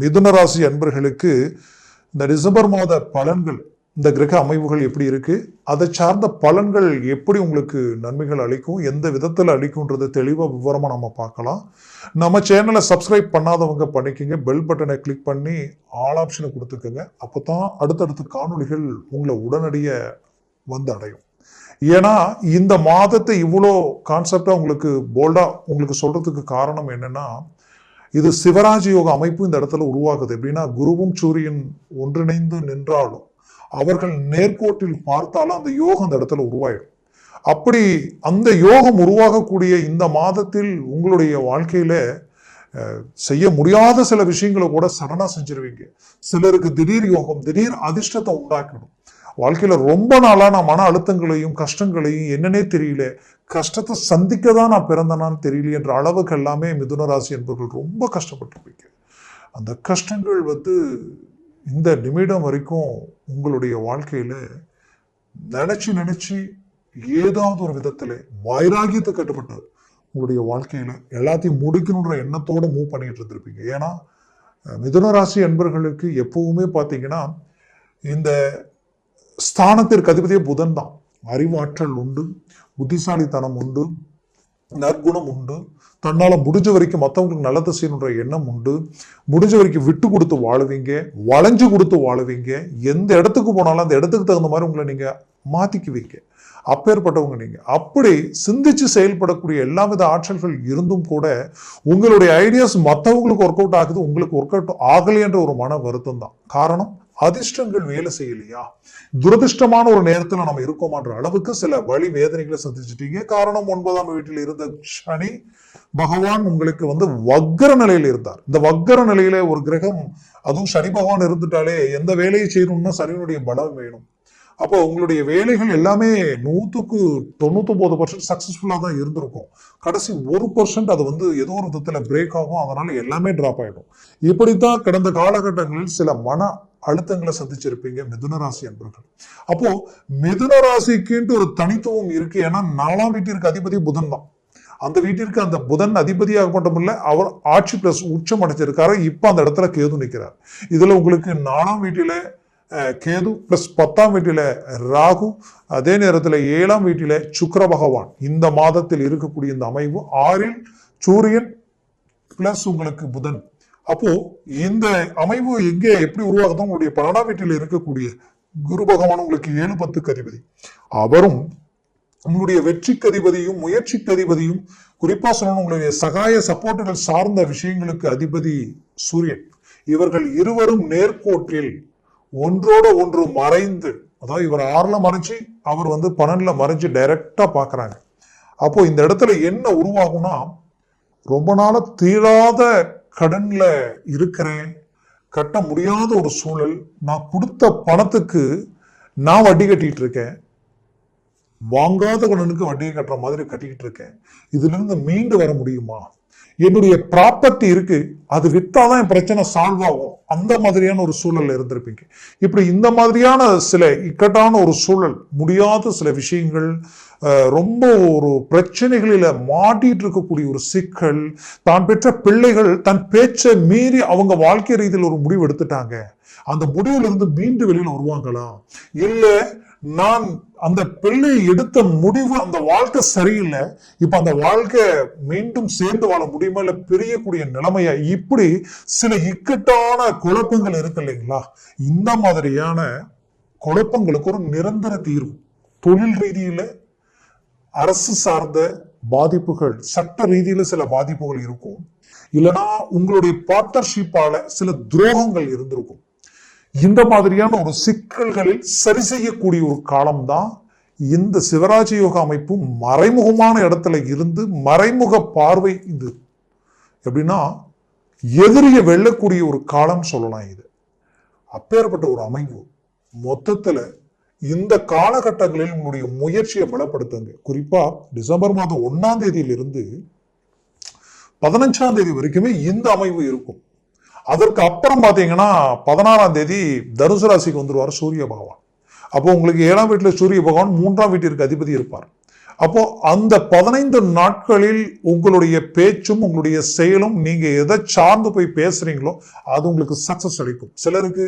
மிதுன ராசி அன்பர்களுக்கு இந்த டிசம்பர் மாத பலன்கள் இந்த கிரக அமைவுகள் எப்படி இருக்குது அதை சார்ந்த பலன்கள் எப்படி உங்களுக்கு நன்மைகள் அளிக்கும்? எந்த விதத்தில் அளிக்கும்ன்றது தெளிவாக விவரமாக நம்ம பார்க்கலாம். நம்ம சேனலை சப்ஸ்கிரைப் பண்ணாதவங்க பண்ணிக்கோங்க. பெல் பட்டனை கிளிக் பண்ணி ஆல் ஆப்ஷனை கொடுத்துக்கோங்க. அப்போ தான் அடுத்தடுத்த காணொளிகள் உங்களை உடனடிய வந்து அடையும். ஏன்னா இந்த மாதத்தை இவ்வளோ கான்செப்டாக உங்களுக்கு போல்டாக உங்களுக்கு சொல்கிறதுக்கு காரணம் என்னென்னா இது சிவராஜ் யோக அமைப்பு இந்த இடத்துல உருவாகுது. எப்படின்னா குருவும் சூரியன் ஒன்றிணைந்து நின்றாலும் அவர்கள் நேர்கோட்டில் பார்த்தாலும் அந்த யோகம் அந்த இடத்துல உருவாயிடும். அப்படி அந்த யோகம் உருவாகக்கூடிய இந்த மாதத்தில் உங்களுடைய வாழ்க்கையில செய்ய முடியாத சில விஷயங்களை கூட சடனாக செஞ்சிருவீங்க. சிலருக்கு திடீர் யோகம் திடீர் அதிர்ஷ்டத்தை உண்டாக்கிடும் வாழ்க்கையில் ரொம்ப நாளாக நான் மன அழுத்தங்களையும் கஷ்டங்களையும் என்னன்னே தெரியல. கஷ்டத்தை சந்திக்க தான் நான் பிறந்தனான்னு தெரியல என்ற அளவுக்கு எல்லாமே மிதுன ராசி என்பவர்கள் ரொம்ப கஷ்டப்பட்டிருப்பீங்க அந்த கஷ்டங்கள் வந்து இந்த நிமிடம் வரைக்கும் உங்களுடைய வாழ்க்கையில் நினச்சி நினச்சி ஏதாவது ஒரு விதத்தில் வைராகியத்தை கட்டுப்பட்டு உங்களுடைய வாழ்க்கையில் எல்லாத்தையும் முடிக்கணுன்ற எண்ணத்தோடு மூவ் பண்ணிட்டு இருந்திருப்பீங்க. ஏன்னா மிதுன ராசி அன்பர்களுக்கு எப்பவுமே பார்த்தீங்கன்னா இந்த ஸ்தானத்திற்கு அதிபதியே புதன் தான். அறிவாற்றல் உண்டு புத்திசாலித்தனம் உண்டு நற்குணம் உண்டு. தன்னால் முடிஞ்ச வரைக்கும் மற்றவங்களுக்கு நல்லதை செய்யணுன்ற எண்ணம் உண்டு. முடிஞ்ச வரைக்கும் விட்டு கொடுத்து வாழுவீங்க வளைஞ்சு கொடுத்து வாழுவீங்க. எந்த இடத்துக்கு போனாலும் அந்த இடத்துக்கு தகுந்த மாதிரி உங்களை நீங்கள் மாற்றிக்குவீங்க அப்பேற்பட்டவங்க நீங்கள் அப்படி சிந்திச்சு செயல்படக்கூடிய எல்லா வித ஆற்றல்கள் இருந்தும் கூட உங்களுடைய ஐடியாஸ் மற்றவங்களுக்கு ஒர்க் அவுட் ஆகுது உங்களுக்கு ஒர்க் அவுட் ஆகலைன்ற ஒரு மன வருத்தம் தான். காரணம்? அதிர்ஷ்டங்கள் வேலை செய்யலையா? துரதிர்ஷ்டமான ஒரு நேரத்துல நம்ம இருக்கோமான்ற அளவுக்கு சில வழி வேதனைகளை சந்திச்சிட்டீங்க. காரணம் ஒன்பதாம் வீட்டில் இருந்த சனி பகவான் உங்களுக்கு வந்து வக்கர நிலையில இருந்தார். இந்த வக்கர நிலையில ஒரு கிரகம் அதுவும் சனி பகவான் இருந்துட்டாலே எந்த வேலையை செய்யணும்னா சனியினுடைய பலம் வேணும். அப்போ உங்களுடைய வேலைகள் எல்லாமே நூற்றுக்கு தொண்ணூத்தொம்பது பர்சன்ட் சக்ஸஸ்ஃபுல்லாக தான் இருந்திருக்கும். கடைசி ஒரு பர்சன்ட் அது வந்து ஏதோ ஒரு விதத்தில் பிரேக் ஆகும். அதனால எல்லாமே ட்ராப் ஆகிடும் இப்படித்தான் கடந்த காலகட்டங்களில் சில மன அழுத்தங்களை சந்திச்சிருப்பீங்க மிதுன ராசி அன்பர்கள். அப்போ மிதுன ராசிக்குன்ட்டு ஒரு தனித்துவம் இருக்கு. ஏன்னா நாலாம் வீட்டிற்கு அதிபதி புதன் தான். அந்த வீட்டிற்கு அந்த புதன் அதிபதியாக மட்டுமில்ல அவர் ஆட்சி பிளஸ் உச்சம் அடைஞ்சிருக்காரு. இப்போ அந்த இடத்துல கேது நிற்கிறார் இதுல உங்களுக்கு நாலாம் வீட்டில கேது பிளஸ் பத்தாம் வீட்டில ராகு அதே நேரத்தில் ஏழாம் வீட்டில சுக்கர பகவான். இந்த மாதத்தில் இருக்கக்கூடிய இந்த அமைவு ஆறில் சூரியன் பிளஸ் உங்களுக்கு புதன். அப்போ இந்த அமைவு எங்கே எப்படி உருவாகுதோ உங்களுடைய பன்னெண்டாம் வீட்டில் இருக்கக்கூடிய குரு பகவான் உங்களுக்கு ஏழு பத்துக்கு அதிபதி. அவரும் உங்களுடைய வெற்றிக்கு அதிபதியும் முயற்சிக்கு அதிபதியும் குறிப்பா சொல்லணும் உங்களுடைய சகாய சப்போர்ட்டுகள் சார்ந்த விஷயங்களுக்கு அதிபதி சூரியன். இவர்கள் இருவரும் நேர்கோட்டில் ஒன்றோட ஒன்று மறைந்து அதாவது இவர் ஆறுல மறைஞ்சு அவர் வந்து பன்னெண்டுல மறைஞ்சு டைரக்டா பாக்குறாங்க அப்போ இந்த இடத்துல என்ன உருவாகும்னா ரொம்ப நாள தீராத கடன்ல இருக்கிறேன் கட்ட முடியாத ஒரு சூழல் நான் கொடுத்த பணத்துக்கு நான் வட்டி கட்டிட்டு இருக்கேன். வாங்காத கடனுக்கு வட்டியை கட்டுற மாதிரி கட்டிக்கிட்டு இருக்கேன். இதுல இருந்து மீண்டு வர முடியுமா? என்னுடைய ப்ராப்பர்ட்டி இருக்கு அது வித்தாதான் என் பிரச்சனை சால்வ் ஆகும். அந்த மாதிரியான ஒரு சூழல்ல இருந்திருப்பீங்க. இப்படி இந்த மாதிரியான சில இக்கட்டான ஒரு சூழல் முடியாத சில விஷயங்கள் ரொம்ப ஒரு பிரச்சனைகளில மாட்டிட்டு இருக்கக்கூடிய ஒரு சிக்கல் தான் பெற்ற பிள்ளைகள் தன் பேச்சை மீறி அவங்க வாழ்க்கை ரீதியில் ஒரு முடிவு எடுத்துட்டாங்க. அந்த முடிவிலிருந்து மீண்டு வெளியில வருவாங்களா? இல்லை நான் அந்த பிள்ளை எடுத்த முடிவு அந்த வாழ்க்கை சரியில்லை இப்ப அந்த வாழ்க்கை மீண்டும் சேர்ந்து வாழ முடியுமா? இல்ல பிரியக்கூடிய நிலைமையா? இப்படி சில இக்கட்டான குழப்பங்கள் இருக்கு இல்லைங்களா? இந்த மாதிரியான குழப்பங்களுக்கு ஒரு நிரந்தர தீர்வு. தொழில் ரீதியில அரசு சார்ந்த பாதிப்புகள் சட்ட ரீதியில சில பாதிப்புகள் இருக்கும். இல்லைன்னா உங்களுடைய பார்ட்னர்ஷிப்பால சில துரோகங்கள் இருந்திருக்கும். இந்த மாதிரியான ஒரு சிக்கல்களில் சரி செய்யக்கூடிய ஒரு காலம்தான் இந்த சிவராஜ யோக அமைப்பு மறைமுகமான இடத்துல இருந்து மறைமுக பார்வை இது. எப்படின்னா எதிரிய வெல்லக்கூடிய ஒரு காலம் சொல்லலாம் இது. அப்பேற்பட்ட ஒரு அமைப்பு மொத்தத்தில் இந்த காலகட்டங்களில் உங்களுடைய முயற்சியை பலப்படுத்துங்க. குறிப்பா டிசம்பர் மாதம் ஒன்னாம் தேதியிலிருந்து பதினஞ்சாம் தேதி வரைக்குமே இந்த அமைவு இருக்கும். அதற்கு அப்புறம் பாத்தீங்கன்னா பதினாறாம் தேதி தனுசு ராசிக்கு வந்துருவார் சூரிய பகவான். அப்போ உங்களுக்கு ஏழாம் வீட்டில் சூரிய பகவான் மூன்றாம் வீட்டிற்கு அதிபதி இருப்பார். அப்போ அந்த பதினைந்து நாட்களில் உங்களுடைய பேச்சும் உங்களுடைய செயலும் நீங்க எதை சார்ந்து போய் பேசுறீங்களோ அது உங்களுக்கு சக்சஸ் அளிக்கும். சிலருக்கு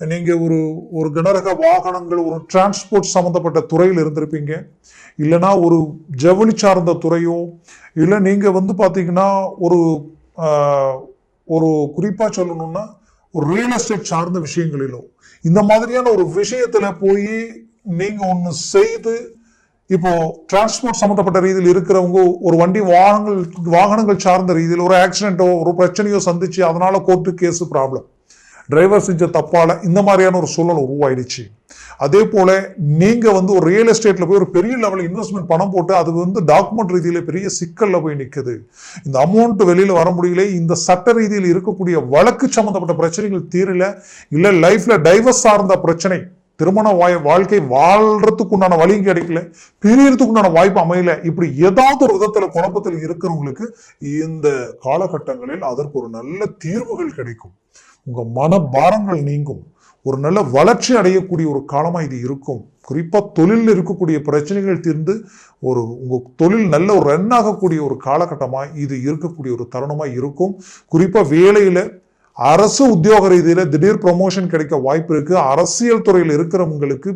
நீங்கள் ஒரு ஒரு கனரக வாகனங்கள் ஒரு டிரான்ஸ்போர்ட் சம்மந்தப்பட்ட துறையில் இருந்திருப்பீங்க. இல்லைன்னா ஒரு ஜவுளி சார்ந்த துறையோ இல்லை நீங்கள் வந்து பார்த்தீங்கன்னா ஒரு ஒரு குறிப்பாக சொல்லணும்னா ஒரு ரியல் எஸ்டேட் சார்ந்த விஷயங்களிலோ இந்த மாதிரியான ஒரு விஷயத்தில் போய் நீங்கள் ஒன்று செய்து இப்போ டிரான்ஸ்போர்ட் சம்மந்தப்பட்ட ரீதியில் இருக்கிறவங்க ஒரு வண்டி வாகனங்கள் வாகனங்கள் சார்ந்த ரீதியில் ஒரு ஆக்சிடென்ட்டோ ஒரு பிரச்சனையோ சந்திச்சு அதனால கோர்ட்டு கேஸு ப்ராப்ளம் டிரைவர் செஞ்ச தப்பால் இந்த மாதிரியான ஒரு சூழல் உருவாயிடுச்சு. அதே போல் நீங்கள் வந்து ஒரு ரியல் எஸ்டேட்டில் போய் ஒரு பெரிய லெவலில் இன்வெஸ்ட்மெண்ட் பணம் போட்டு அது வந்து டாக்குமெண்ட் ரீதியில் பெரிய சிக்கலில் போய் நிற்குது இந்த அமௌண்ட் வெளியில் வர முடியல இந்த சட்ட ரீதியில் இருக்கக்கூடிய வழக்கு சம்மந்தப்பட்ட பிரச்சனைகள் தீரல இல்லை லைஃப்பில் டைவர்ஸ் சார்ந்த பிரச்சனை திருமண வாய் வாழ்க்கை வாழ்றதுக்கு உண்டான வழியும் கிடைக்கல. பிரியறதுக்கு உண்டான வாய்ப்பு அமையல. இப்படி ஏதாவது ஒரு விதத்துல குழப்பத்தில் இருக்கிறவங்களுக்கு இந்த காலகட்டங்களில் அதற்கு ஒரு நல்ல தீர்வுகள் கிடைக்கும். உங்க மன பாரங்கள் நீங்கும். ஒரு நல்ல வளர்ச்சி அடையக்கூடிய ஒரு காலமா இது இருக்கும். குறிப்பா தொழிலில் இருக்கக்கூடிய பிரச்சனைகள் தீர்ந்து ஒரு உங்க தொழில் நல்ல ஒரு ரன் ஆகக்கூடிய ஒரு காலகட்டமா இது இருக்கக்கூடிய ஒரு தருணமா இருக்கும். குறிப்பா வேலையில அரசு உத்தியோக ரீதியில் திடீர் ப்ரொமோஷன் கிடைக்க வாய்ப்பு இருக்குது அரசியல் துறையில் இருக்கிறவங்களுக்கு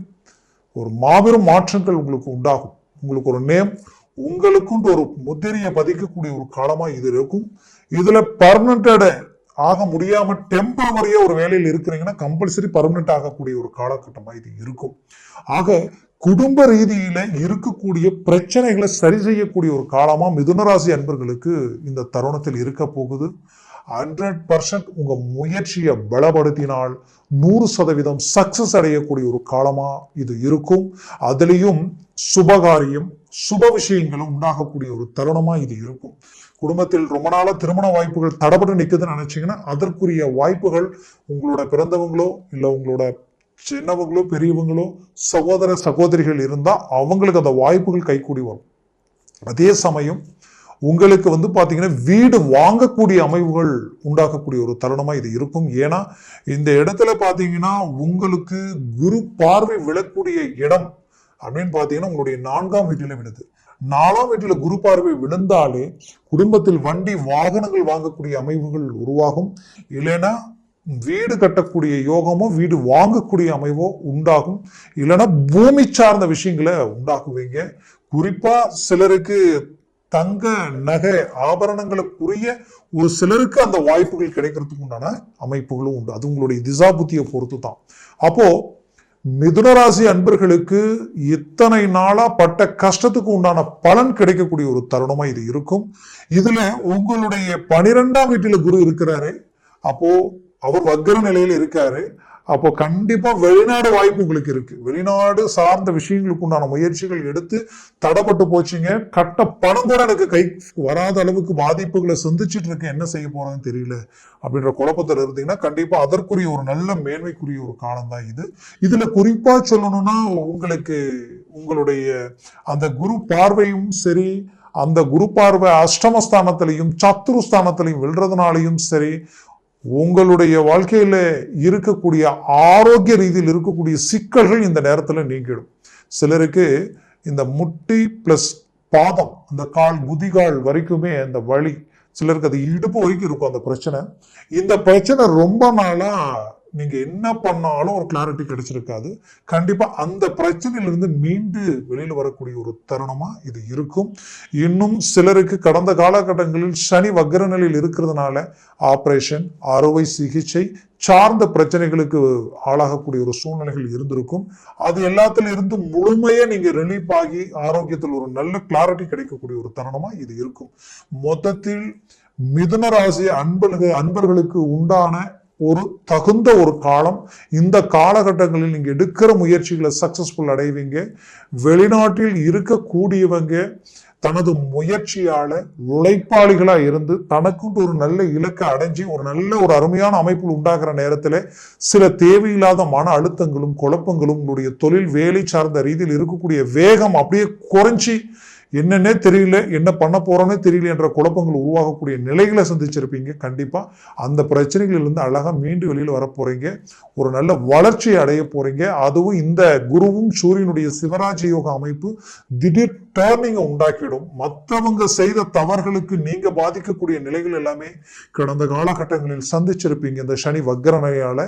ஒரு மாபெரும் மாற்றங்கள் உங்களுக்கு உண்டாகும். உங்களுக்கு ஒரு நேம் உங்களுக்குண்டு ஒரு முத்திரையை பதிக்கக்கூடிய ஒரு காலமாக இது இருக்கும். இதில் பர்மனண்டட் ஆக முடியாமல் டெம்பரவரியாக ஒரு வேலையில் இருக்கிறீங்கன்னா கம்பல்சரி பர்மனெண்ட் ஆகக்கூடிய ஒரு காலகட்டமாக இது இருக்கும். ஆக குடும்ப ரீதியில இருக்கக்கூடிய பிரச்சனைகளை சரி செய்யக்கூடிய ஒரு காலமாக மிதுனராசி அன்பர்களுக்கு இந்த தருணத்தில் இருக்க போகுது. ஹண்ட்ரட் பர்சன்ட் உங்க முயற்சியை பலப்படுத்தினால் நூறு சதவீதம் சக்சஸ் அடையக்கூடிய ஒரு காலமா இது இருக்கும். அதுலேயும் சுபகாரியம் சுப விஷயங்களும் உண்டாகக்கூடிய ஒரு தருணமா இது இருக்கும். குடும்பத்தில் ரொம்ப நாளாக திருமண வாய்ப்புகள் தடப்பட்டு நிற்குதுன்னு நினைச்சீங்கன்னா அதற்குரிய வாய்ப்புகள் உங்களோட பிறந்தவங்களோ இல்லை உங்களோட சின்னவங்களோ பெரியவங்களோ சகோதர சகோதரிகள் இருந்தால் அவங்களுக்கு அந்த வாய்ப்புகள் கைகூடி வரும். அதே சமயம் உங்களுக்கு வந்து பார்த்தீங்கன்னா வீடு வாங்கக்கூடிய அமைவுகள் உண்டாக்கக்கூடிய ஒரு தருணமாக இது இருக்கும். ஏன்னா இந்த இடத்துல பார்த்தீங்கன்னா உங்களுக்கு குரு பார்வை விழக்கூடிய இடம் அப்படின்னு பார்த்தீங்கன்னா உங்களுடைய நான்காம் வீட்டில விடுது நாலாம் வீட்டில் குரு பார்வை விழுந்தாலே குடும்பத்தில் வண்டி வாகனங்கள் வாங்கக்கூடிய அமைவுகள் உருவாகும். இல்லைன்னா வீடு கட்டக்கூடிய யோகமோ வீடு வாங்கக்கூடிய அமைவோ உண்டாகும். இல்லைன்னா பூமி சார்ந்த விஷயங்களை உண்டாக்குவீங்க. குறிப்பாக சிலருக்கு தங்க நகை ஆபரணங்களுக்குரிய ஒரு சிலருக்கு அந்த வாய்ப்புகள் கிடைக்கிறதுக்கு உண்டான அமைப்புகளும் உண்டு. அது உங்களுடைய திசா புத்தியை பொறுத்து தான். அப்போ மிதுனராசி அன்பர்களுக்கு இத்தனை நாளா பட்ட கஷ்டத்துக்கு உண்டான பலன் கிடைக்கக்கூடிய ஒரு தருணமா இது இருக்கும். இதுல உங்களுடைய பனிரெண்டாம் வீட்டில குரு இருக்கிறாரு. அப்போ அவர் வக்கர நிலையில இருக்காரு. அப்போ கண்டிப்பா வெளிநாடு வாய்ப்பு உங்களுக்கு இருக்கு. வெளிநாடு சார்ந்த விஷயங்களுக்கு உண்டான முயற்சிகள் எடுத்து தடப்பட்டு போச்சுங்க. கட்ட பணம் கூட எனக்கு கை வராத அளவுக்கு பாதிப்புகளை சந்திச்சுட்டு இருக்கேன். என்ன செய்ய போறேன்னு தெரியல. அப்படின்ற குழப்பத்தில் இருந்தீங்கன்னா கண்டிப்பா அதற்குரிய ஒரு நல்ல மேன்மைக்குரிய ஒரு காலம் தான் இது. இதுல குறிப்பா சொல்லணும்னா உங்களுக்கு உங்களுடைய அந்த குரு பார்வையும் சரி அந்த குரு பார்வை அஷ்டமஸ்தானத்திலையும் சத்துருஸ்தானத்திலையும் விழுறதுனாலையும் சரி உங்களுடைய வாழ்க்கையில் இருக்கக்கூடிய ஆரோக்கிய ரீதியில் இருக்கக்கூடிய சிக்கல்கள் இந்த நேரத்தில் நீங்கிடும். சிலருக்கு இந்த முட்டி ப்ளஸ் பாதம் அந்த கால் முதிகால் வரைக்குமே அந்த வலி சிலருக்கு அது இடுப்பு வரைக்கும் இருக்கும் அந்த பிரச்சனை. இந்த பிரச்சனை ரொம்ப நாளாக நீங்க என்ன பண்ணாலும் ஒரு கிளாரிட்டி கிடைச்சிருக்காது. கண்டிப்பா அந்த பிரச்சனையிலிருந்து மீண்டு வெளியில் வரக்கூடிய ஒரு தருணமா இது இருக்கும். இன்னும் சிலருக்கு கடந்த காலகட்டங்களில் சனி வக்ர நிலையில் இருக்கிறதுனால ஆப்ரேஷன் அறுவை சிகிச்சை சார்ந்த பிரச்சனைகளுக்கு ஆளாகக்கூடிய ஒரு சூழ்நிலைகள் இருந்திருக்கும். அது எல்லாத்துல இருந்து முழுமையா நீங்க ரிலீஃப் ஆகி ஆரோக்கியத்தில் ஒரு நல்ல கிளாரிட்டி கிடைக்கக்கூடிய ஒரு தருணமா இது இருக்கும். மொத்தத்தில் மிதுன ராசி அன்பர்கள் அன்பர்களுக்கு உண்டான ஒரு தகுந்த ஒரு காலம் இந்த காலகட்டங்களில் நீங்கள் எடுக்கிற முயற்சிகளை சக்சஸ்ஃபுல் அடைவீங்க. வெளிநாட்டில் இருக்கக்கூடியவங்க தனது முயற்சியால உழைப்பாளிகளா இருந்து தனக்குண்டு ஒரு நல்ல இலக்கை அடைஞ்சு ஒரு நல்ல ஒரு அருமையான அமைப்பு உண்டாகிற நேரத்தில் சில தேவையில்லாத மன அழுத்தங்களும் குழப்பங்களும் உங்களுடைய தொழில் வேலை சார்ந்த ரீதியில் இருக்கக்கூடிய வேகம் அப்படியே குறைஞ்சி என்னன்னே தெரியல என்ன பண்ண போறோன்னே தெரியல என்ற குழப்பங்கள் உருவாகக்கூடிய நிலைகளை சந்திச்சிருப்பீங்க. கண்டிப்பா அந்த பிரச்சனைகளிலிருந்து அழகாக மீண்டு வெளியில் வர ஒரு நல்ல வளர்ச்சி அடைய போறீங்க. அதுவும் இந்த குருவும் சூரியனுடைய சிவராஜ யோக அமைப்பு திடீர் டேர்னிங்கை உண்டாக்கிடும். மற்றவங்க செய்த தவறுகளுக்கு நீங்க பாதிக்கக்கூடிய நிலைகள் எல்லாமே கடந்த காலகட்டங்களில் சந்திச்சிருப்பீங்க. இந்த சனி வக்கரணையால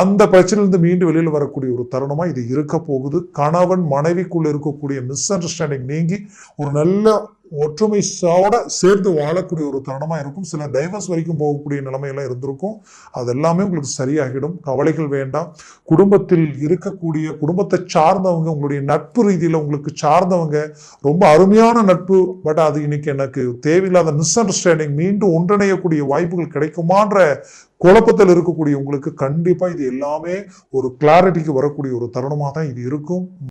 அந்த பிரச்சனையிலிருந்து மீண்டும் வெளியில் வரக்கூடிய ஒரு தருணமா இது இருக்க போகுது. கணவன் மனைவிக்குள்ள இருக்கக்கூடிய மிஸ் அண்டர்ஸ்டாண்டிங் நீங்கி ஒரு நல்ல ஒற்றுமைசோடு சேர்ந்து வாழக்கூடிய ஒரு தருணமாக இருக்கும். சில டைவர்ஸ் வரைக்கும் போகக்கூடிய நிலைமையெல்லாம் இருந்திருக்கும். அது எல்லாமே உங்களுக்கு சரியாகிடும். கவலைகள் வேண்டாம். குடும்பத்தில் இருக்கக்கூடிய குடும்பத்தை சார்ந்தவங்க உங்களுடைய நட்பு ரீதியில் உங்களுக்கு சார்ந்தவங்க ரொம்ப அருமையான நட்பு பட் அது இன்னைக்கு எனக்கு தேவையில்லாத மிஸ் அண்டர்ஸ்டாண்டிங் மீண்டும் ஒன்றிணையக்கூடிய வாய்ப்புகள் கிடைக்குமான்ற குழப்பத்தில் இருக்கக்கூடிய உங்களுக்கு கண்டிப்பாக இது எல்லாமே ஒரு கிளாரிட்டிக்கு வரக்கூடிய ஒரு தருணமாக தான் இது இருக்கும்.